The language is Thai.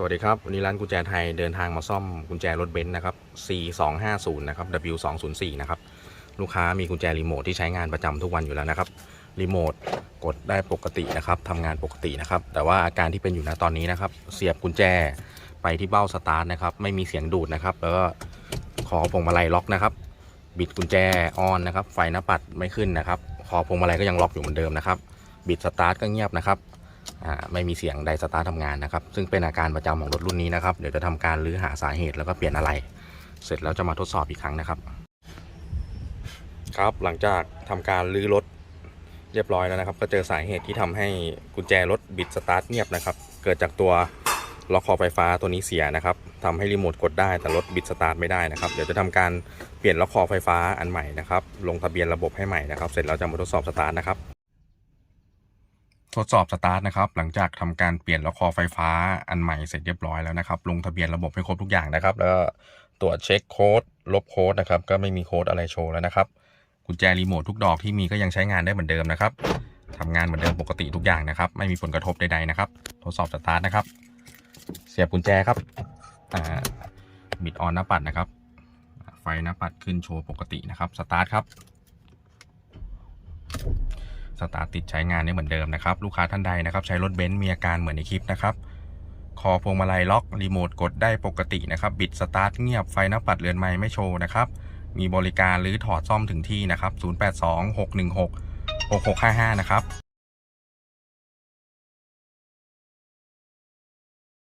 สวัสดีครับ วันนี้ร้านกุญแจไทยเดินทางมาซ่อมกุญแจรถเบนซ์นะครับ C250 นะครับ W204 นะครับ ลูกค้ามีกุญแจรีโมทที่ใช้งานประจำทุกวันอยู่แล้วนะครับรีโมทกดได้ปกตินะครับทำงานปกตินะครับ แต่ว่าอาการที่เป็นอยู่ณตอนนี้นะครับ เสียบกุญแจไปที่เบ้าสตาร์ทนะครับ ไม่มีเสียงดูดนะครับ แล้วก็คอพวงมาลัยล็อกนะครับ บิดกุญแจออนนะครับ ไฟหน้าปัดไม่ขึ้นนะครับคอพวงมาลัยก็ยังล็อกอยู่เหมือนเดิมนะครับ บิดสตาร์ทก็เงียบนะครับ ไม่มีเสียงไดสตาร์ททำงานนะครับ ซึ่งเป็นอาการประจำของรถรุ่นนี้นะครับ เดี๋ยวจะทำการรื้อหาสาเหตุแล้วก็เปลี่ยนอะไร เสร็จแล้วจะมาทดสอบอีกครั้งนะครับ ครับหลังจากทำการรื้อรถเรียบร้อยแล้วนะครับ ก็เจอสาเหตุที่ทำให้กุญแจรถบิดสตาร์ทเงียบนะครับ เกิดจากตัวล็อกคอไฟฟ้าตัวนี้เสียนะครับทำให้รีโมทกดได้แต่รถบิดสตาร์ทไม่ได้นะครับ เดี๋ยวจะทำการเปลี่ยนล็อกคอไฟฟ้าอันใหม่นะครับ ลงทะเบียนระบบให้ใหม่นะครับ เสร็จแล้วจะมาทดสอบสตาร์ทนะครับ ทดสอบสตาร์ทนะครับหลังจากทำการเปลี่ยนล็อกคอไฟฟ้าอันใหม่เสร็จเรียบร้อยแล้วนะครับลงทะเบียนระบบให้ครบทุกอย่างนะครับ แล้วตรวจเช็คโค้ดลบโค้ดนะครับก็ไม่มีโค้ดอะไรโชว์แล้วนะครับกุญแจรีโมททุกดอกที่มีก็ยังใช้งานได้เหมือนเดิมนะครับทำงานเหมือนเดิมปกติทุกอย่างนะครับ ไม่มีผลกระทบใดๆนะครับทดสอบสตาร์ทนะครับ เสียบกุญแจครับอ่าบิดออนหน้าปัดนะครับ ไฟหน้าปัดขึ้นโชว์ปกตินะครับสตาร์ทครับ สตาร์ทติดใช้งานได้เหมือนเดิมนะครับ ลูกค้าท่านใดนะครับ ใช้รถเบนซ์มีอาการเหมือนในคลิปนะครับ คอพวงมาลัยล็อกรีโมทกดได้ปกตินะครับ บิดสตาร์ทเงียบไฟหน้าปัดเรือนไม้ไม่โชว์นะครับ มีบริการหรือถอดซ่อมถึงที่นะครับ 082 616 6655 นะครับ